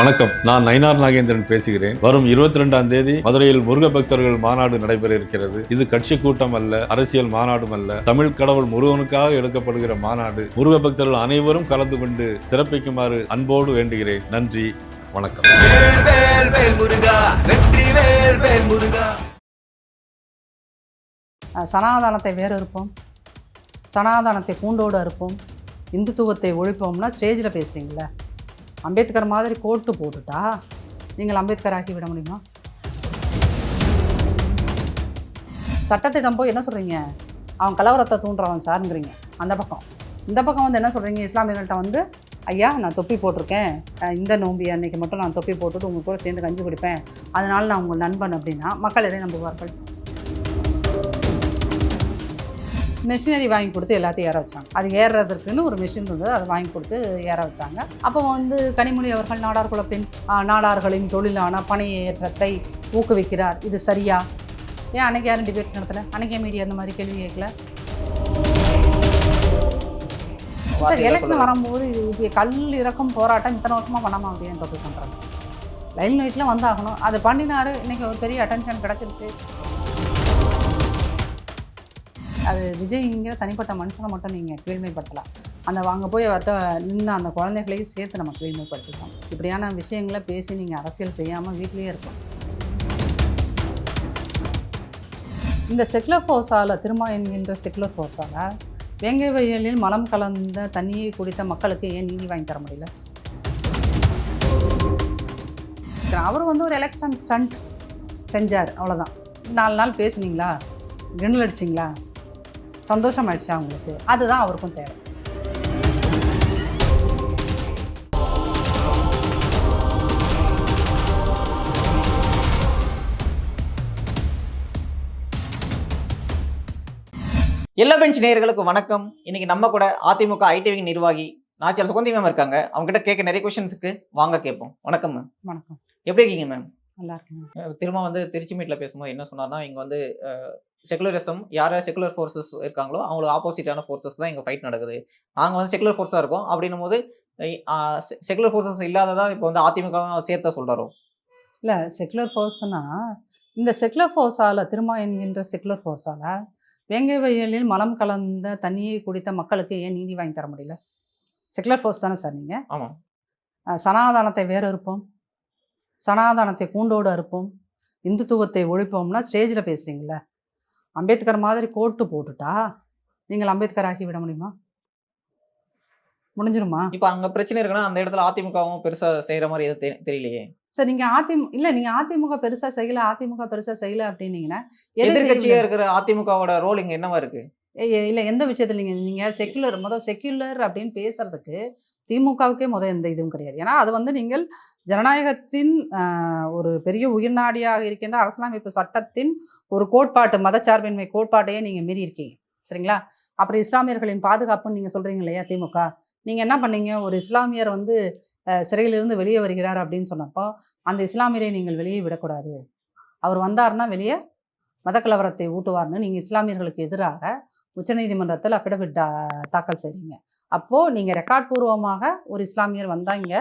வணக்கம். நான் நயினார் நாகேந்திரன் பேசுகிறேன். வரும் இருபத்தி ரெண்டாம் தேதி மதுரையில் முருக பக்தர்கள் மாநாடு நடைபெற இருக்கிறது இது கட்சி கூட்டம் அல்ல அரசியல் மாநாடும் அல்ல. தமிழ் கடவுள் முருகனுக்காக எடுக்கப்படுகிற மாநாடு. முருக பக்தர்கள் அனைவரும் கலந்து கொண்டு சிறப்பிக்குமாறு அன்போடு வேண்டுகிறேன். நன்றி வணக்கம். வேல் வேல் சனாதனத்தை வேறு இருப்போம். சனாதனத்தை கூண்டோடு இருப்போம் இந்துத்துவத்தை ஒழிப்போம்னா ஸ்டேஜில் பேசுகிறீங்களே அம்பேத்கர் மாதிரி கோட்டு போட்டுட்டா நீங்கள் அம்பேத்கர் ஆக்கி விட முடியுமா? சட்டத்திடம் போய் என்ன சொல்கிறீங்க அவன் கலவரத்தை தூண்டுறவன் சாருங்கிறீங்க. அந்த பக்கம். இந்த பக்கம் வந்து என்ன சொல்கிறீங்க இஸ்லாமியர்கள்ட்ட வந்து ஐயா நான் தொப்பி போட்டிருக்கேன். இந்த நோம்பி அன்னைக்கு மட்டும் நான் தொப்பி போட்டுட்டு உங்கள் கூட சேர்ந்து கஞ்சி குடிப்பேன். அதனால் நான் உங்கள் நண்பன் அப்படின்னா மக்கள் எதை நம்புவார்கள்? மிஷினரி வாங்கி கொடுத்து எல்லாத்தையும் ஏற வச்சாங்க. அது ஏறுறதுக்குன்னு ஒரு மிஷின் இருந்தது அதை வாங்கி கொடுத்து ஏற வச்சாங்க. அப்போ வந்து கனிமொழி அவர்கள் நாடார் குலப்பின் ஆ, நாடார்களின் தொழிலான பணி ஏற்றத்தை ஊக்குவிக்கிறார். இது சரியா? ஏன் அன்னைக்கு யாரும் டிபேட் நடத்தல? அன்னைக்கே மீடியா அந்த மாதிரி கேள்வி கேட்கல. சார் எலெக்ஷன் வரும்போது இது இது கல் இறக்கும் போராட்டம் இத்தனை வருஷமாக பண்ணாமல் அப்படின்னு தொகை பண்ணுறாங்க லைன் நைட்டில் வந்தாகணும். அது பண்ணினாரு. இன்னைக்கு ஒரு பெரிய அட்டென்ஷன் கிடச்சிருச்சு. அது விஜய்ங்கிற தனிப்பட்ட மனுஷனை மட்டும் நீங்கள் கீழ்மைப்படுத்தலாம் அந்த வாங்க போய் அவர்கிட்ட நின்று அந்த குழந்தைகளையும் சேர்த்து நம்ம கீழ்மைப்படுத்திக்கலாம் இப்படியான விஷயங்களை பேசி நீங்கள் அரசியல் செய்யாமல் வீட்டிலேயே இருக்கும் இந்த செக்குலர் ஃபோர்ஸால் திருமா என்கின்ற செக்குலர் ஃபோர்ஸால் வேங்கை வயலில் மலம் கலந்த தண்ணியை குடித்த மக்களுக்கு ஏன் நீதி வாங்கி தர முடியல? அவர் வந்து ஒரு எலெக்ஷன் ஸ்டண்ட் செஞ்சார். அவ்வளோதான் நாலு நாள் பேசுனீங்களா? கிண்டல் அடிச்சிங்களா? சந்தோஷம் ஆயிடுச்சா அவங்களுக்கு. அதுதான் அவருக்கும் தேவை. எல்லா பெஞ்ச் நேயர்களுக்கு வணக்கம். இன்னைக்கு நம்ம கூட அதிமுக ஐடி விங் நிர்வாகி நாச்சியார் சுகந்தி மேம் இருக்காங்க. அவங்க கிட்ட கேட்க நிறைய கொஸ்டின்ஸுக்கு வாங்க கேட்போம். வணக்கம் மேம் வணக்கம். எப்படி இருக்கீங்க மேம் நல்லா இருக்குங்க திரும்ப வந்து திருச்சி மீட்ல பேசும்போது என்ன சொன்னார்னா இங்க வந்து செகுலரிசம் யார் யார் செகுலர் ஃபோர்ஸஸ் இருக்காங்களோ அவங்களுக்கு ஆப்போசிட்டான ஃபோர்ஸஸ் தான் இங்க ஃபைட் நடக்குது. நாங்க வந்து செகுலர் ஃபோர்ஸா இருக்கோம். அப்படின்னும் போது செகுலர் ஃபோர்ஸஸ் இல்லாததா இப்போ வந்து அதிமுக சேர்த்த சொல்றாரோ? இல்லை செக்குலர் ஃபோர்ஸ்னா இந்த செக்குலர் ஃபோர்ஸால் திருமா என்கின்ற செக்குலர் ஃபோர்ஸால் வேங்கை வயலில் மலம் கலந்த தண்ணியை குடித்த மக்களுக்கு ஏன் நீதி வாங்கி தர முடியல? செக்குலர் ஃபோர்ஸ் தானே சார் நீங்கள் ஆமா. சனாதனத்தை வேறு இருப்போம் சனாதனத்தை கூண்டோடு அறுப்போம். இந்துத்துவத்தை ஒழிப்போம்னா ஸ்டேஜில் பேசுகிறீங்களே அம்பேத்கர் மாதிரி கோட்டு போட்டுட்டா நீங்கள் அம்பேத்கர் ஆக்கி விட முடியுமா? முடிஞ்சிருமா? இப்போ அங்க பிரச்சனை இருக்குன்னா அந்த இடத்துல அதிமுகவும் பெருசா செய்யற மாதிரி எதுவும் தெரியலையே. சார் நீங்கள் அதிமுக இல்லை நீங்கள் அதிமுக பெருசாக செய்யல அதிமுக பெருசாக செய்யல அப்படின்னீங்கன்னா எதை எதிர்கட்சியா செய்யவில்லை? இருக்கிற அதிமுகவோட ரோல் இங்க என்னவா இருக்கு? இல்லை எந்த விஷயத்தில் நீங்கள் நீங்கள் செக்குலர் முதல் செக்குலர் அப்படின்னு பேசுறதுக்கு திமுகவுக்கே முதல் எந்த இதுவும் கிடையாது. ஏன்னா அது வந்து நீங்கள் ஜனநாயகத்தின் ஒரு பெரிய உயிர்நாடியாக இருக்கின்ற அரசியலமைப்பு சட்டத்தின் ஒரு கோட்பாட்டு மதச்சார்பின்மை கோட்பாட்டையே நீங்கள் மீறி இருக்கீங்க. சரிங்களா? அப்புறம் இஸ்லாமியர்களின் பாதுகாப்புன்னு நீங்கள் சொல்கிறீங்க இல்லையா திமுக? நீங்கள் என்ன பண்ணீங்க? ஒரு இஸ்லாமியர் வந்து சிறையிலிருந்து வெளியே வருகிறார் அப்படின்னு சொன்னப்போ அந்த இஸ்லாமியரை நீங்கள் வெளியே விடக்கூடாது. அவர் வந்தார்னா வெளியே மதக்கலவரத்தை ஊட்டுவார்னு நீங்கள் இஸ்லாமியர்களுக்கு எதிராக உச்சநீதிமன்றத்தில் அஃபிடவிட் தாக்கல் செய்கிறீங்க அப்போது நீங்கள் ரெக்கார்ட் பூர்வமாக ஒரு இஸ்லாமியர் வந்தால் இங்கே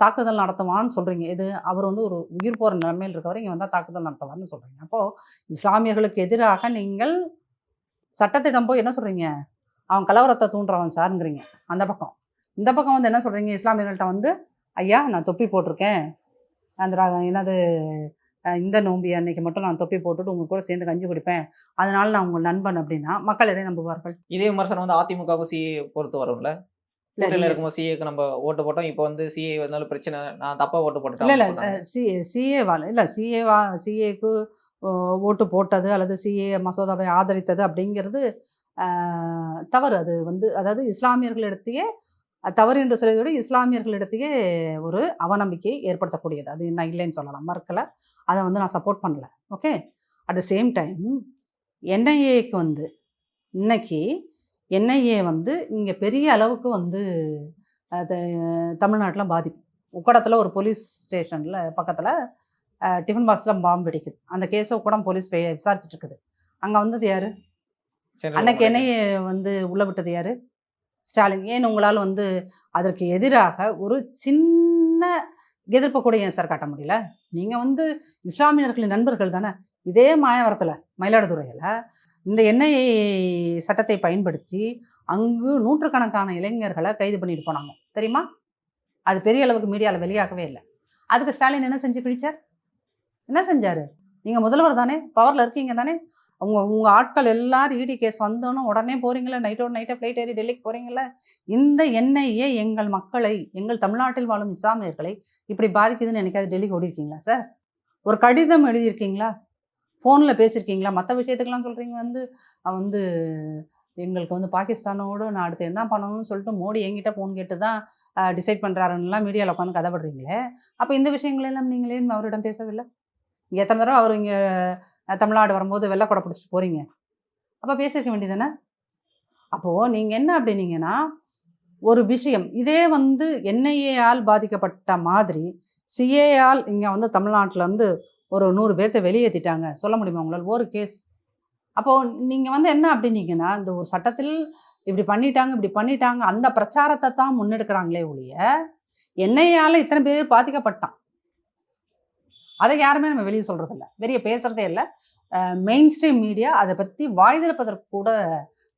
தாக்குதல் நடத்துவான்னு சொல்கிறீங்க இது அவர் வந்து ஒரு உயிர் போகிற நிலைமையில் இருக்கவர் இங்கே வந்தால் தாக்குதல் நடத்துவார்னு சொல்கிறீங்க அப்போது இஸ்லாமியர்களுக்கு எதிராக நீங்கள் சட்டத்திடம் போய் என்ன சொல்கிறீங்க அவன் கலவரத்தை தூண்டுறவன் சாருங்கிறீங்க. அந்த பக்கம். இந்த பக்கம் வந்து என்ன சொல்கிறீங்க இஸ்லாமியர்கள்ட்ட வந்து ஐயா நான் தொப்பி போட்டிருக்கேன். அந்த என்னது இந்த நோம்பி அன்னைக்கு மட்டும் நான் தொப்பி போட்டுட்டு உங்கள் கூட சேர்ந்து கஞ்சி குடிப்பேன். அதனால நான் உங்கள் நண்பன் அப்படின்னா மக்கள் எதை நம்புவார்கள்? இதே விமர்சனம் வந்து அதிமுகவும் சிஏ பொறுத்து வரும்ல? இல்ல, கூட்டணியில் இருக்கும்போது சிஏக்கு நம்ம ஓட்டு போட்டோம். இப்போ வந்து சிஏ வந்தாலும் பிரச்சனை நான் தப்பா ஓட்டு இல்லை இல்லை. போட்டுட்டேன் சி சிஏவா இல்லை சிஏவா சிஏக்கு ஓட்டு போட்டது அல்லது சிஏ மசோதாவை ஆதரித்தது அப்படிங்கிறது தவறு. அது வந்து அதாவது இஸ்லாமியர்களிடத்தையே தவறு என்று சொல்வதை விட இஸ்லாமியர்களிடத்தையே ஒரு அவநம்பிக்கை ஏற்படுத்தக்கூடியது. அது நான் இல்லைன்னு சொல்லலாம். மறுக்கலை. அதை வந்து நான் சப்போர்ட் பண்ணல. Okay at the same time என்ஐஏக்கு வந்து இன்னைக்கு என்ஐஏ வந்து இங்கே பெரிய அளவுக்கு வந்து அது தமிழ்நாட்டில் பாதிப்பு. உக்கடத்தில் ஒரு போலீஸ் ஸ்டேஷனில் பக்கத்தில் டிஃபன் பாக்ஸில் பாம்பு வெடிக்குது. அந்த கேஸை உக்கடம் போலீஸ் விசாரிச்சுட்டு இருக்குது. அங்கே வந்தது யார்? அன்னைக்கு என்னையே வந்து உள்ள விட்டது யார்? ஸ்டாலின். ஏன் உங்களால் வந்து அதற்கு எதிராக ஒரு சின்ன எதிர்ப்பை கூட ஏன் சார் காட்ட முடியல? நீங்கள் வந்து இஸ்லாமியர்களின் நண்பர்கள் தானே? இதே மாயவரத்தில் மயிலாடுதுறையில் இந்த எண்ணெய் சட்டத்தை பயன்படுத்தி அங்கு நூற்றுக்கணக்கான இளைஞர்களை கைது பண்ணிட்டு போனாங்க. தெரியுமா? அது பெரிய அளவுக்கு மீடியாவில் வெளியாகவே இல்லை. அதுக்கு ஸ்டாலின் என்ன செஞ்சு பிடிச்சார்? என்ன செஞ்சார்? நீங்கள் முதல்வர் தானே? பவரில் இருக்கீங்க தானே? உங்கள் உங்கள் ஆட்கள் எல்லாரும் இடி கேஸ் வந்தோன்னு உடனே போகிறீங்களா நைட்டோட நைட்டை ஃப்ளைட் ஏறி டெல்லிக்கு போகிறீங்கள இந்த எண்ணெயே எங்கள் மக்களை எங்கள் தமிழ்நாட்டில் வாழும் இஸ்லாமியர்களை இப்படி பாதிக்குதுன்னு நினைக்காது டெல்லிக்கு ஓடிருக்கீங்களா சார் ஒரு கடிதம் எழுதியிருக்கீங்களா? ஃபோனில் பேசியிருக்கீங்களா? மற்ற விஷயத்துக்கெல்லாம் சொல்கிறீங்க வந்து வந்து எங்களுக்கு வந்து பாகிஸ்தானோடு நான் அடுத்து என்ன பண்ணணும்னு சொல்லிட்டு மோடி என்கிட்ட ஃபோன் கேட்டு தான் டிசைட் பண்ணுறாருன்னெலாம் மீடியாவில் உட்காந்து கதைப்படுறீங்களே அப்போ இந்த விஷயங்களெல்லாம் நீங்களே அவரிடம் பேசவில்லை? இங்கே எத்தனை தடவை அவர் இங்கே தமிழ்நாடு வரும்போது வெள்ளக்கொடை பிடிச்சிட்டு போகிறீங்க அப்போ பேசியிருக்க வேண்டியதானே அப்போது நீங்கள் என்ன அப்படின்னீங்கன்னா ஒரு விஷயம் இதே வந்து என்ஐஏஆல் பாதிக்கப்பட்ட மாதிரி சிஏஆல் இங்கே வந்து தமிழ்நாட்டில் இருந்து ஒரு நூறு பேர்த்த வெளியேற்றிட்டாங்க சொல்ல முடியுமா உங்களால்? ஒரு கேஸ் அப்போது நீங்கள் வந்து என்ன அப்படின்னீங்கன்னா இந்த ஒரு சட்டத்தில் இப்படி பண்ணிட்டாங்க இப்படி பண்ணிட்டாங்க அந்த பிரச்சாரத்தை தான் முன்னெடுக்கிறாங்களே ஒழிய என்னையால் இத்தனை பேர் பாதிக்கப்பட்டான். அதை யாருமே நம்ம வெளியே சொல்கிறது இல்லை வெளியே பேசுகிறதே இல்லை. மெயின் ஸ்ட்ரீம் மீடியா அதை பற்றி வாய் திறப்பதற்கு கூட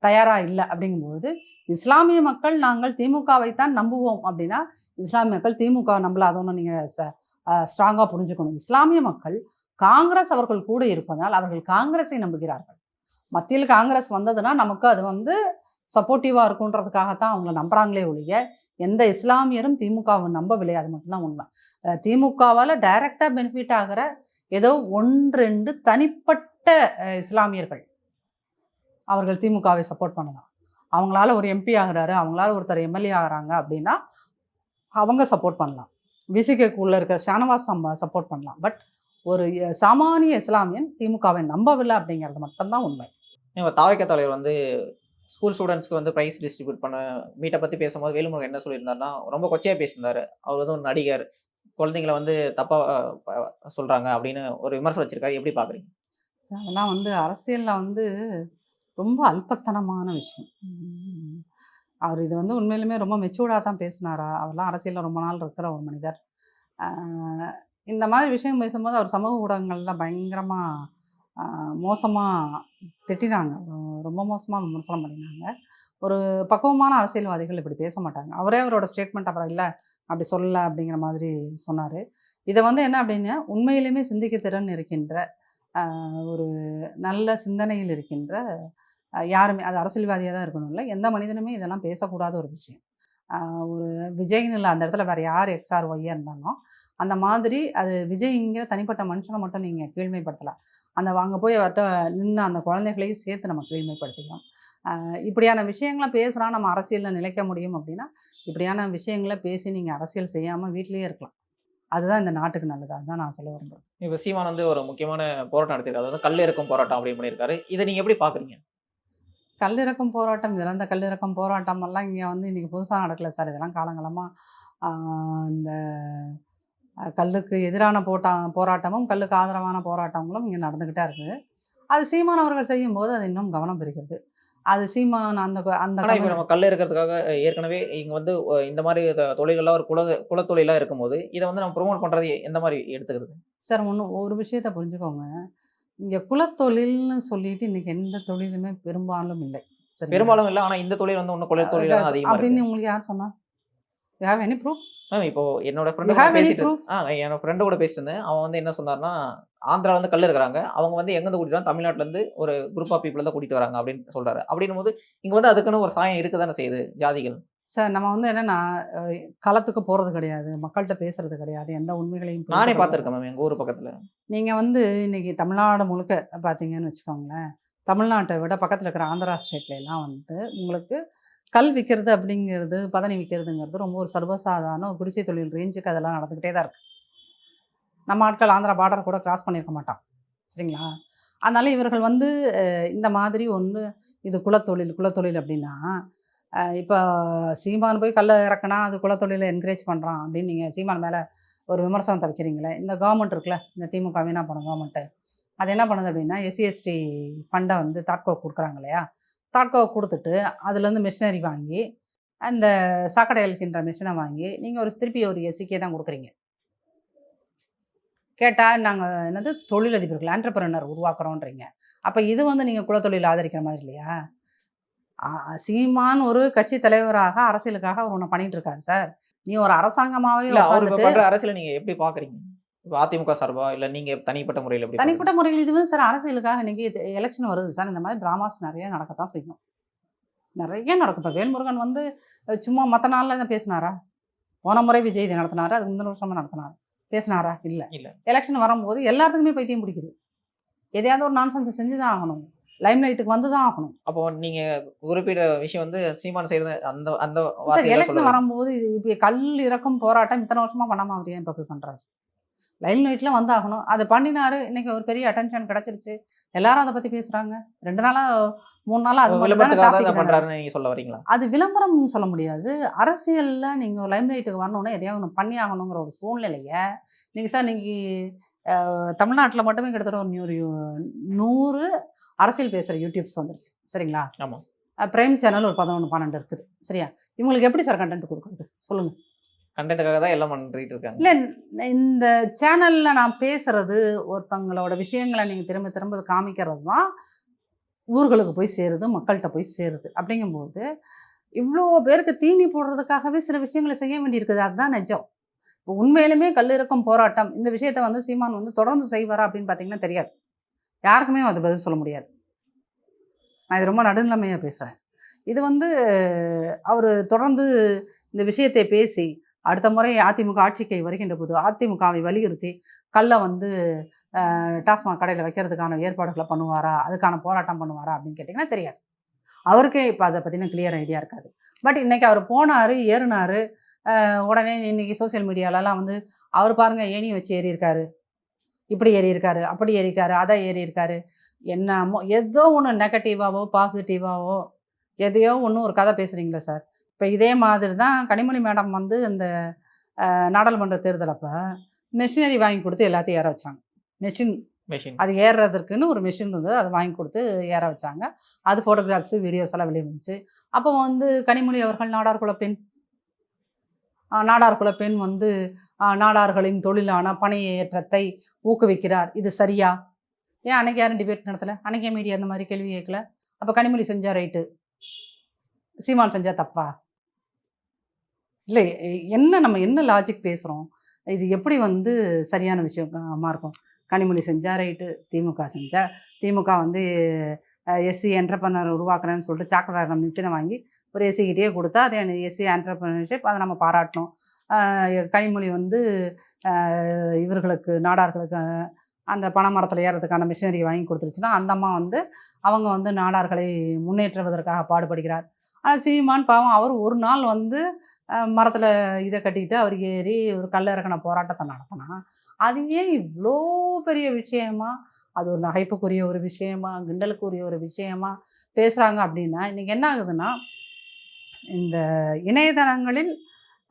தயாராக இல்லை அப்படிங்கும்போது இஸ்லாமிய மக்கள் நாங்கள் திமுகவை தான் நம்புவோம் அப்படின்னா இஸ்லாமிய மக்கள் திமுக நம்பலாதோன்னு நீங்கள் ச ஸ்ட்ராங்காக புரிஞ்சுக்கணும். இஸ்லாமிய மக்கள் காங்கிரஸ் அவர்கள் கூட இருப்பதனால் அவர்கள் காங்கிரஸை நம்புகிறார்கள். மத்தியில் காங்கிரஸ் வந்ததுன்னா நமக்கு அது வந்து சப்போர்ட்டிவாக இருக்குன்றதுக்காகத்தான் அவங்கள நம்புறாங்களே ஒழிய எந்த இஸ்லாமியரும் திமுகவை நம்பவில்லை. அது மட்டும்தான் உண்மை. திமுகவால் டைரெக்டாக பெனிஃபிட் ஆகிற ஏதோ ஒன்று ரெண்டு தனிப்பட்ட இஸ்லாமியர்கள். அவர்கள் திமுகவை சப்போர்ட் பண்ணலாம். அவங்களால ஒரு எம்பி ஆகிறாரு அவங்களால ஒருத்தர் எம்எல்ஏ ஆகிறாங்க அப்படின்னா அவங்க சப்போர்ட் பண்ணலாம். விசிகேக்குள்ளே இருக்கிற ஷானவாஸ் சப்போர்ட் பண்ணலாம். பட் ஒரு சாமானிய இஸ்லாமியன் திமுகவை நம்பவில்லை அப்படிங்கிறது மட்டும்தான் உண்மை. இப்போ தாவைக்க தலைவர் வந்து ஸ்கூல் ஸ்டூடெண்ட்ஸ்க்கு வந்து ப்ரைஸ் டிஸ்ட்ரிபியூட் பண்ண மீட்டை பற்றி பேசும்போது வேலுமுருகன் என்ன சொல்லியிருந்தாருன்னா ரொம்ப கொச்சையாக பேசியிருந்தார். அவர் வந்து ஒரு நடிகர். குழந்தைங்கள வந்து தப்பாக சொல்கிறாங்க அப்படின்னு ஒரு விமர்சனம் வச்சுருக்காரு. எப்படி பார்க்குறீங்க அதெல்லாம் வந்து அரசியலில் வந்து ரொம்ப அல்பத்தனமான விஷயம். அவர் இது வந்து உண்மையிலுமே ரொம்ப மெச்சூர்டாக தான் பேசினாரா? அவர்லாம் அரசியலில் ரொம்ப நாள் இருக்கிற ஒரு மனிதர். இந்த மாதிரி விஷயம் பேசும்போது அவர் சமூக ஊடகங்களில் பயங்கரமாக மோசமாக திட்டினாங்க. ரொம்ப மோசமாக விமர்சனம் பண்ணினாங்க. ஒரு பக்குவமான அரசியல்வாதிகள் இப்படி பேச மாட்டாங்க. அவரே அவரோட ஸ்டேட்மெண்ட் அப்புறம் இல்லை அப்படி சொல்லலை அப்படிங்கிற மாதிரி சொன்னார். இதை வந்து என்ன அப்படின்னா உண்மையிலுமே சிந்திக்க திறன் இருக்கின்ற ஒரு நல்ல சிந்தனையில் இருக்கின்ற யாருமே அது அரசியல்வாதியாக தான் இருக்கணும் இல்லை. எந்த மனிதனுமே இதெல்லாம் பேசக்கூடாத ஒரு விஷயம். ஒரு விஜய்னு இல்லை அந்த இடத்துல வேறு யார் எக்ஸ்ஆர் ஒய்யா இருந்தாலும் அந்த மாதிரி அது விஜய்ங்கிற தனிப்பட்ட மனுஷனை மட்டும் நீங்கள் கீழ்மைப்படுத்தலாம். அந்த அங்கே போய் அவர்கிட்ட நின்று அந்த குழந்தைகளையும் சேர்த்து நம்ம கீழ்மைப்படுத்திக்கிறோம் ஆஹ் இப்படியான விஷயங்களை பேசுகிறா நம்ம அரசியலில் நிலைக்க முடியும் அப்படின்னா இப்படியான விஷயங்களை பேசி நீங்கள் அரசியல் செய்யாமல் வீட்டிலேயே இருக்கலாம். அதுதான் இந்த நாட்டுக்கு நல்லது. அதுதான் நான் சொல்ல விரும்புகிறேன் இப்போ சீமான் வந்து ஒரு முக்கியமான போராட்டம் நடத்திருக்காரு அதாவது கல் இறக்கும் போராட்டம் அப்படின்னு பண்ணியிருக்காரு. இதை நீங்கள் எப்படி பார்க்குறீங்க கல்லிறக்கம் போராட்டம் இதெல்லாம் இந்த கல்லிறக்கம் போராட்டம் எல்லாம் இங்கே வந்து இன்றைக்கி புதுசாக நடக்கல சார். இதெல்லாம் காலங்காலமாக இந்த கல்லுக்கு எதிரான போட்டா போராட்டமும் கல்லுக்கு ஆதரவான போராட்டங்களும் இங்கே நடந்துக்கிட்டே இருக்குது. அது சீமான் அவர்கள் செய்யும்போது அது இன்னும் கவனம் பெறுகிறது. அது சீமான் அந்த அந்த இப்போ நம்ம கல் இருக்கிறதுக்காக ஏற்கனவே இங்கே வந்து இந்த மாதிரி தொழில்கள்லாம் ஒரு குல குலத்தொழிலாக இருக்கும்போது இதை வந்து நம்ம ப்ரொமோட் பண்ணுறது எந்த மாதிரி எடுத்துக்கிறது? சார் ஒன்று ஒரு விஷயத்தை புரிஞ்சுக்கோங்க. இங்கே குலத்தொழில்னு சொல்லிட்டு இன்னைக்கு எந்த தொழிலுமே பெரும்பாலும் இல்லை? பெரும்பாலும் இல்லை ஆனால் இந்த தொழில் வந்து ஒன்றும் குல தொழிலாக தான் அதிகமாக அப்படின்னு உங்களுக்கு யார் சொன்னா? ஹேவ் எனி ப்ரூஃப் மேம் இப்போ என்னோட ஃப்ரெண்டு பேசிட்டு? ஆ என்னோட ஃப்ரெண்டு கூட பேசிட்டு இருந்தேன். அவன் வந்து என்ன சொன்னார்னா ஆந்திரால வந்து கல் இருக்கிறாங்க அவங்க வந்து எங்கேருந்து கூட்டிட்டு? தமிழ்நாட்டுல இருந்து ஒரு குரூப் ஆஃப் பீப்புள் தான் கூட்டிட்டு வராங்க அப்படின்னு சொல்றாரு. அப்படின்னும் போது இங்க வந்து அதுக்குன்னு ஒரு சாயம் இருக்க தானே செய்யுது ஜாதிகள்? சார் நம்ம வந்து என்னன்னா களத்துக்கு போறது கிடையாது. மக்கள்கிட்ட பேசுறது கிடையாது. எந்த உண்மைகளையும் நானே பார்த்துருக்கேன் மேம் எங்க ஊர் பக்கத்துல. நீங்க வந்து இன்னைக்கு தமிழ்நாடு முழுக்க பார்த்தீங்கன்னு வச்சுக்கோங்களேன். தமிழ்நாட்டை விட பக்கத்தில் இருக்கிற ஆந்திரா ஸ்டேட்ல எல்லாம் வந்து உங்களுக்கு கல் விற்கிறது அப்படிங்கிறது பதனி விற்கிறதுங்கிறது ரொம்ப ஒரு சர்வசாதாரண ஒரு குடிசை தொழில் ரேஞ்சுக்கு அதெல்லாம் நடந்துக்கிட்டே தான் இருக்குது நம்ம ஆட்கள் ஆந்திரா பார்டர் கூட கிராஸ் பண்ணியிருக்க மாட்டான். சரிங்களா? அதனால இவர்கள் வந்து இந்த மாதிரி ஒன்று இது குலத்தொழில் குலத்தொழில் அப்படின்னா இப்போ சீமான் போய் கல்லை இறக்குனா அது குலத்தொழிலை என்கரேஜ் பண்ணுறான் அப்படின்னு நீங்கள் சீமான் மேலே ஒரு விமர்சனத்தை வைக்கிறீங்களே இந்த கவர்மெண்ட் இருக்குல்ல இந்த திமுக வீணா பண்ண கவர்மெண்ட்டு அது என்ன பண்ணுது அப்படின்னா எஸ்சி எஸ்டி ஃபண்டை வந்து தாட்கோ கொடுக்குறாங்க இல்லையா? தாட்கோ கொடுத்துட்டு அதுலேருந்து மிஷினரி வாங்கி அந்த சாக்கடை அழிக்கின்ற மிஷினை வாங்கி நீங்கள் ஒரு திருப்பி ஒரு எஸ்சிக்கே தான் கொடுக்குறீங்க. கேட்டால் நாங்கள் என்னது? தொழிலதிபர்கள் ஆண்டர்பிரனர் உருவாக்குறோன்றீங்க. அப்போ இது வந்து நீங்கள் குலத்தொழில் ஆதரிக்கிற மாதிரி இல்லையா? சீமான் ஒரு கட்சி தலைவராக அரசியலுக்காக அவர் ஒன்று பண்ணிட்டு இருக்காரு சார். நீ ஒரு அரசாங்கமாகவே அவர் பண்ற அரசியலை நீங்க எப்படி பாக்குறீங்க? இப்ப அதிமுக சார்பா? இல்ல நீங்க தனிப்பட்ட முறையில் எப்படி தனிப்பட்ட முறையில் இது வந்து சார் அரசியலுக்காக இன்னைக்கு எலெக்ஷன் வருது சார். இந்த மாதிரி ட்ராமாஸ் நிறைய நடக்கத்தான் செய்யும். நிறைய நடக்கும். இப்போ வேல்முருகன் வந்து சும்மா மற்ற நாளில் தான் பேசினாரா? போன முறை விஜய் இதை நடத்தினாரு? அதுக்கு முந்தின வருஷமா நடத்தினாரு? பேசினாரா? இல்லை. இல்ல. எலெக்ஷன் வரும்போது எல்லாத்துக்குமே பைத்தியம் பிடிக்குது. எதையாவது ஒரு நான்சென்ஸை செஞ்சு தான் ஆகணும். லைம் லைட்டுக்கு வந்து தான் ஆகணும். அப்போ நீங்க குறிப்பிட்ட விஷயம் வந்து சீமான் செய்யறது அந்த அந்த எலெக்ஷன் வரும்போது இது இப்போ கல் இறக்கும் போராட்டம் இத்தனை வருஷமா பண்ணாம அவர் ஏன் இப்போ போய் பண்றாரு? லைன் லைட்ல வந்தாகணும். அதை பண்ணினாரு. இன்னைக்கு ஒரு பெரிய அட்டென்ஷன் கிடைச்சிருச்சு. எல்லாரும் அதை பத்தி பேசுறாங்க. ரெண்டு நாளா மூணு நாளா அது மட்டும் தானே விளம்பரத்துக்காக topic தான் தானே. பண்றாருன்னு நீங்க சொல்ல வரீங்களா? அது விளம்பரம் சொல்ல முடியாது. அரசியல்ல நீங்க லைம் லைட்டுக்கு வரணும்னா எதையாவது ஒன்று பண்ணி ஆகணுங்கிற ஒரு சூழ்நிலைய நீங்க சார் நீங்க தமிழ்நாட்டில் மட்டுமே கிட்டத்தட்ட ஒரு நூறு நூறு அரசியல் பேசுகிற யூடியூப்ஸ் வந்துருச்சு. சரிங்களா? ஆமா. பிரைம் சேனல் ஒரு பதினொன்று பன்னெண்டு இருக்குது. சரியா? இவங்களுக்கு எப்படி சார் கண்டென்ட் கொடுக்குறது? சொல்லுங்க. கண்டென்ட்டுக்காக தான் எல்லாம் பண்ணிட்டு இருக்காங்க இல்லை இந்த சேனலில் நான் பேசுறது ஒருத்தங்களோட விஷயங்களை நீங்கள் திரும்ப திரும்ப காமிக்கிறது தான் ஊர்களுக்கு போய் சேருது மக்கள்கிட்ட போய் சேருது. அப்படிங்கும்போது இவ்வளோ பேருக்கு தீனி போடுறதுக்காகவே சில விஷயங்களை செய்ய வேண்டியிருக்குது. அதுதான் நிஜம். இப்போ உண்மையிலுமே கல்லிறக்கம் போராட்டம். இந்த விஷயத்தை வந்து சீமான் வந்து தொடர்ந்து செய்வாரா அப்படின்னு பார்த்தீங்கன்னா தெரியாது. யாருக்குமே அது பதில் சொல்ல முடியாது. நான் இது ரொம்ப நடுநிலைமையாக பேசுகிறேன் இது வந்து அவர் தொடர்ந்து இந்த விஷயத்தை பேசி அடுத்த முறை அதிமுக ஆட்சிக்கு வருகின்ற போது அதிமுகவை வலியுறுத்தி கல்லை வந்து டாஸ்மாக் கடையில் வைக்கிறதுக்கான ஏற்பாடுகளை பண்ணுவாரா? அதுக்கான போராட்டம் பண்ணுவாரா? அப்படின்னு கேட்டிங்கன்னா தெரியாது. அவருக்கே இப்போ அதை பற்றின கிளியர் ஐடியா இருக்காது. பட் இன்றைக்கி அவர் போனார் ஏறினார் உடனே இன்னைக்கு சோஷியல் மீடியாலலாம் வந்து அவர் பாருங்கள் ஏணி வச்சு ஏறியிருக்காரு. இப்படி ஏறியிருக்காரு அப்படி ஏறியிருக்காரு அதை ஏறியிருக்காரு. என்னமோ ஏதோ ஒன்று நெகட்டிவாவோ பாசிட்டிவாவோ எதையோ ஒன்று ஒரு கதை பேசுகிறீங்களா சார். இப்போ இதே மாதிரி தான் கனிமொழி மேடம் வந்து இந்த நாடாளுமன்ற தேர்தல் அப்போ மெஷினரி வாங்கி கொடுத்து எல்லாத்தையும் ஏற வச்சாங்க. Machine machine. அது ஏறுறதுக்குன்னு ஒரு மிஷின் இருந்தது அதை வாங்கி கொடுத்து ஏற வச்சாங்க. அது ஃபோட்டோகிராஃப்ஸு வீடியோஸ் எல்லாம் வெளியே வந்துச்சு. அப்போ வந்து கனிமொழி அவர்கள் நாடார் குல பெண். நாடார் குல பெண் வந்து நாடார்களின் தொழிலான பணியேற்றத்தை ஊக்குவிக்கிறார். இது சரியா? ஏன் அன்னைக்கு யாரும் டிபேட் நடத்தலை? அன்னைக்கே மீடியா அந்த மாதிரி கேள்வி கேட்கல? அப்போ கனிமொழி செஞ்சா ரைட்டு சீமான் செஞ்சா தப்பா? இல்லை என்ன நம்ம என்ன லாஜிக் பேசுகிறோம் இது எப்படி வந்து சரியான விஷயமா இருக்கும்? கனிமொழி செஞ்சால் ரைட்டு திமுக செஞ்சால் திமுக வந்து எஸ்சி என்டர்பிரனர் உருவாக்குறேன்னு சொல்லிட்டு சாக்கடை மிஷினை வாங்கி ஒரு எஸ்சிக்கிட்டே கொடுத்தா அதே எஸ்சி என்டர்பிரனர்ஷிப் அதை நம்ம பாராட்டணும். கனிமொழி வந்து இவர்களுக்கு நாடார்களுக்கு அந்த பனை மரத்தில் ஏறதுக்கான மிஷினரி வாங்கி கொடுத்துருச்சுன்னா அந்த அம்மா வந்து அவங்க வந்து நாடார்களை முன்னேற்றுவதற்காக பாடுபடுகிறார். ஆனால் சீமான் பாவம் அவர் ஒரு நாள் வந்து மரத்தில் இதை கட்டிக்கிட்டு அவர் ஏறி ஒரு கல்ல இறக்கின போராட்டத்தை நடத்தினா அது ஏன் இவ்வளோ பெரிய விஷயமா? அது ஒரு நகைப்புக்குரிய ஒரு விஷயமா? கிண்டலுக்குரிய ஒரு விஷயமா? பேசுகிறாங்க அப்படின்னா இன்றைக்கி என்ன ஆகுதுன்னா இந்த இணையதளங்களில்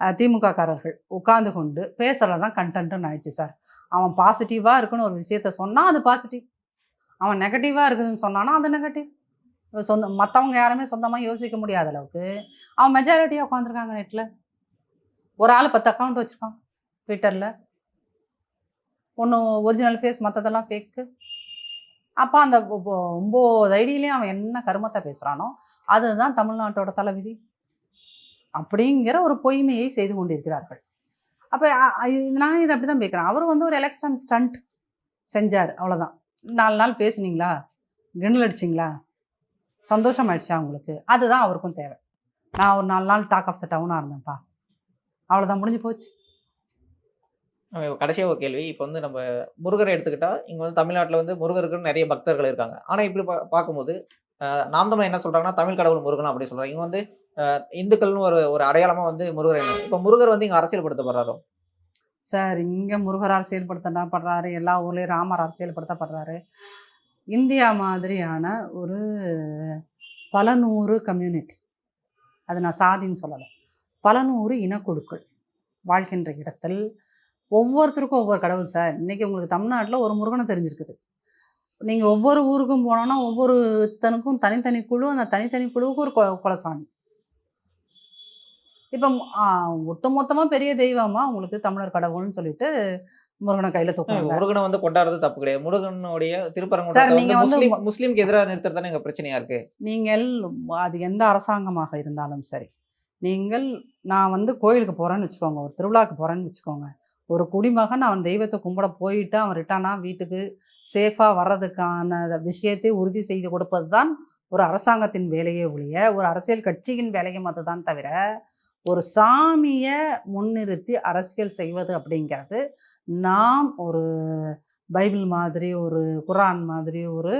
திமுககாரர்கள் உட்கார்ந்து கொண்டு பேசுகிறது தான் கண்டென்ட்டுன்னு ஆயிடுச்சு சார். அவன் பாசிட்டிவாக இருக்குன்னு ஒரு விஷயத்த சொன்னால் அது பாசிட்டிவ் அவன் நெகட்டிவாக இருக்குதுன்னு சொன்னான்னா அது நெகட்டிவ் சொந்த மற்றவங்க யாருமே சொந்தமாக யோசிக்க முடியாத அளவுக்கு அவன் மெஜாரிட்டியாக உட்காந்துருக்காங்க நெட்டில் ஒரு ஆள் பத்து அக்கௌண்ட் வச்சுருக்கான் ட்விட்டரில் ஒன்று ஒரிஜினல் ஃபேஸ் மற்றதெல்லாம் ஃபேக்கு அப்போ அந்த ஒ- ஒம்பது ஐடியிலையும் அவன் என்ன கருமத்தை பேசுகிறானோ அதுதான் தமிழ்நாட்டோட தலைவிதி. அப்படிங்கிற ஒரு பொய்மையை செய்து கொண்டிருக்கிறார்கள். அப்போ நான் இதை அப்படி தான் பேக்கிறேன். அவர் வந்து ஒரு எலெக்ஷன் ஸ்டண்ட் செஞ்சார். அவ்வளோதான் நாலு நாள் பேசுனீங்களா? கிண்டல் அடிச்சிங்களா? சந்தோஷமாயிடுச்சா உங்களுக்கு அதுதான் அவருக்கும் தேவை. நான் ஒரு நாலு நாள் டாக் ஆஃப் த டவுனாக இருந்தேன்ப்பா. அவ்வளோதான் முடிஞ்சு போச்சு. கடைசியாக ஒரு கேள்வி. இப்போ வந்து நம்ம முருகரை எடுத்துக்கிட்டா இங்கே வந்து தமிழ்நாட்டில் வந்து முருகருக்கு நிறைய பக்தர்கள் இருக்காங்க. ஆனால் இப்படி பா பார்க்கும்போது நாம் தமிழ் என்ன சொல்கிறாங்கன்னா தமிழ் கடவுள் முருகன் அப்படி சொல்கிறாங்க இங்கே வந்து இந்துக்கள்னு ஒரு ஒரு அடையாளமாக வந்து முருகர் என்ன இப்போ முருகர் வந்து இங்கே அரசியல்படுத்தப்படுறாரோ? சார் இங்கே முருகர் அரசியல்படுத்தப்படுறாரு. எல்லா ஊர்லேயும் ராமர் அரசியல்படுத்தப்படுறாரு. இந்தியா மாதிரியான ஒரு பல நூறு கம்யூனிட்டி அது நான் சாதின்னு சொல்லலை. பல நூறு இனக்குழுக்கள் வாழ்கின்ற இடத்தில் ஒவ்வொருத்தருக்கும் ஒவ்வொரு கடவுள் சார் இன்றைக்கி உங்களுக்கு தமிழ்நாட்டில் ஒரு முருகனை தெரிஞ்சிருக்குது. நீங்கள் ஒவ்வொரு ஊருக்கும் போனோன்னா ஒவ்வொருத்தனுக்கும் தனித்தனி குழு அந்த தனித்தனி குழுவுக்கு ஒரு கொ- குலசாமி. இப்போ ஒட்டுமொத்தமாக பெரிய தெய்வமாக உங்களுக்கு தமிழர் கடவுள்னு சொல்லிட்டு முருகனை கையில தூக்குறாங்க முருகனை வந்து கொண்டாடுறது தப்பு கிடையாது. முருகனுடைய திருப்பரங்குன்றத்தை நீங்க முஸ்லீம் முஸ்லீம்க்கு எதிராக நிறுத்துறது தானே எங்க பிரச்சனையா இருக்கு? நீங்கள் அது எந்த அரசாங்கமாக இருந்தாலும் சரி நீங்கள் நான் வந்து கோயிலுக்கு போகிறேன்னு வச்சுக்கோங்க ஒரு திருவிழாக்கு போகிறேன்னு வச்சுக்கோங்க ஒரு குடிமகன் அவன் தெய்வத்தை கும்பிட போயிட்டு அவன் ரிட்டானா வீட்டுக்கு சேஃபாக வர்றதுக்கான விஷயத்தை உறுதி செய்து கொடுப்பது தான் ஒரு அரசாங்கத்தின் வேலையே ஒழிய ஒரு அரசியல் கட்சியின் வேலையும் அதுதான் தவிர ஒரு சாமியை முன்னிறுத்தி அரசியல் செய்வது அப்படிங்கிறது நாம் ஒரு பைபிள் மாதிரி ஒரு குரான் மாதிரி ஒரு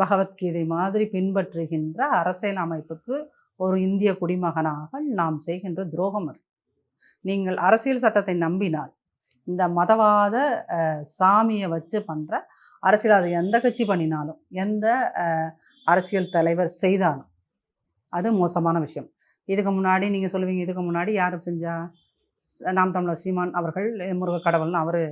பகவத்கீதை மாதிரி பின்பற்றுகின்ற அரசியல் அமைப்புக்கு ஒரு இந்திய குடிமகனாக நாம் செய்கின்ற துரோகம் அது. நீங்கள் அரசியல் சட்டத்தை நம்பினால் இந்த மதவாத சாமியை வச்சு பண்ணுற அரசியல் அது எந்த கட்சி பண்ணினாலும் எந்த அரசியல் தலைவர் செய்தாலும் அது மோசமான விஷயம். இதுக்கு முன்னாடி நீங்கள் சொல்லுவீங்க இதுக்கு முன்னாடி யார் செஞ்சா? நாம் தமிழர் சீமான் அவர்கள் முருக கடவுள்னு அவர்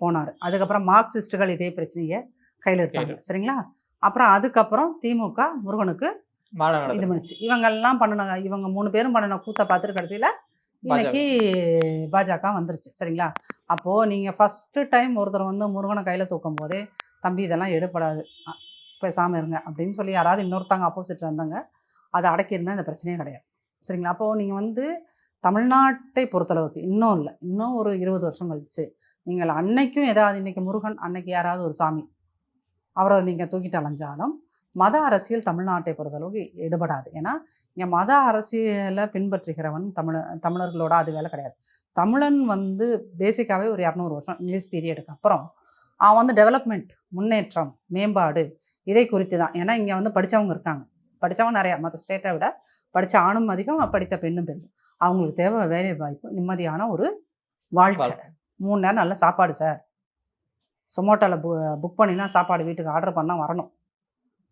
போனார். அதுக்கப்புறம் மார்க்சிஸ்டுகள் இதே பிரச்சனையை கையில் எடுத்தாங்க. சரிங்களா? அப்புறம் அதுக்கப்புறம் திமுக முருகனுக்கு இது பண்ணுச்சு இவங்கெல்லாம் பண்ணின இவங்க மூணு பேரும் பண்ணின கூத்தை பார்த்துட்டு கடைசியில் இன்னைக்கு பாஜக வந்துருச்சு. சரிங்களா? அப்போது நீங்கள் ஃபஸ்ட்டு டைம் ஒருத்தர் வந்து முருகனை கையில் தூக்கும் போதே தம்பி இதெல்லாம் எடுபடாது. அ, பேசாம இருங்க. அப்படின்னு சொல்லி யாராவது இன்னொருத்தவங்க ஆப்போசிட்டில் இருந்தாங்க அதை அடக்கியிருந்தா இந்த பிரச்சனையே கிடையாது. சரிங்களா? அப்போது நீங்கள் வந்து தமிழ்நாட்டை பொறுத்தளவுக்கு இன்னும் இல்லை. இன்னும் ஒரு இருபது வருஷம் கழிச்சு நீங்கள் அன்னைக்கும் ஏதாவது இன்றைக்கி முருகன் அன்னைக்கு யாராவது ஒரு சாமி அவரை நீங்கள் தூக்கிட்டு அலைஞ்சாலும் மத அரசியல் தமிழ்நாட்டை பொறுத்தளவுக்கு எடுபடாது ஏன்னா இங்கே மத அரசியலை பின்பற்றுகிறவன் தமிழ தமிழர்களோட அது வேலை கிடையாது. தமிழன் வந்து பேசிக்காகவே ஒரு இரநூறு வருஷம் இங்கிலீஷ் பீரியடுக்கு அப்புறம் அவன் வந்து டெவலப்மெண்ட் முன்னேற்றம் மேம்பாடு இதை குறித்து தான் ஏன்னா இங்கே வந்து படித்தவங்க இருக்காங்க. படித்தவங்க நிறையா மற்ற ஸ்டேட்டை விட படித்த ஆணும் அதிகம் படித்த பெண்ணும் பெண்ணும். அவங்களுக்கு தேவை வேலை வாய்ப்பு நிம்மதியான ஒரு வாழ்க்கை. மூணு நேரம் நல்ல சாப்பாடு சார். சொமோட்டோவில் பு புக் பண்ணிலாம் சாப்பாடு வீட்டுக்கு ஆர்டர் பண்ணால் வரணும்.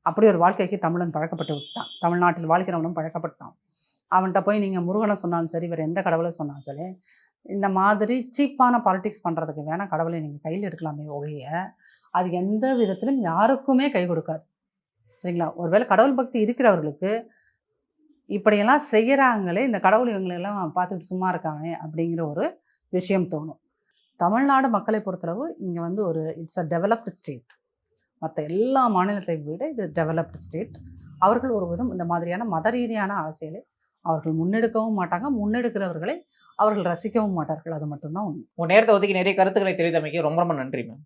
அப்படி ஒரு வாழ்க்கைக்கு தமிழன் பழக்கப்பட்டு விட்டான். தமிழ்நாட்டில் வாழ்க்கிறவனும் பழக்கப்பட்டான். அவன்கிட்ட போய் நீங்கள் முருகனை சொன்னாலும் சரி வேறு எந்த கடவுளை சொன்னாலும் சரி இந்த மாதிரி சீப்பான பாலிடிக்ஸ் பண்ணுறதுக்கு வேணால் கடவுளை நீங்கள் கையில் எடுக்கலாமே ஒழிய அது எந்த விதத்திலும் யாருக்குமே கை கொடுக்காது. சரிங்களா? ஒருவேளை கடவுள் பக்தி இருக்கிறவர்களுக்கு இப்படியெல்லாம் செய்கிறாங்களே இந்த கடவுள் இவங்களெல்லாம் பார்த்துட்டு சும்மா இருக்காங்க அப்படிங்கிற ஒரு விஷயம் தோணும். தமிழ்நாடு மக்களை பொறுத்தளவு இங்கே வந்து ஒரு இட்ஸ் அ டெவலப்டு ஸ்டேட் மற்ற எல்லா மாநிலத்தை விட இது டெவலப்டு ஸ்டேட் அவர்கள் ஒரு விதம் இந்த மாதிரியான மத ரீதியான அரசியலை அவர்கள் முன்னெடுக்கவும் மாட்டாங்க. முன்னெடுக்கிறவர்களை அவர்கள் ரசிக்கவும் மாட்டார்கள். அது மட்டும்தான் உண்மை. உங்க நேரத்தை ஒதுக்கி நிறைய கருத்துக்களை தெரிவித்தமைக்கு ரொம்ப ரொம்ப நன்றி மேம்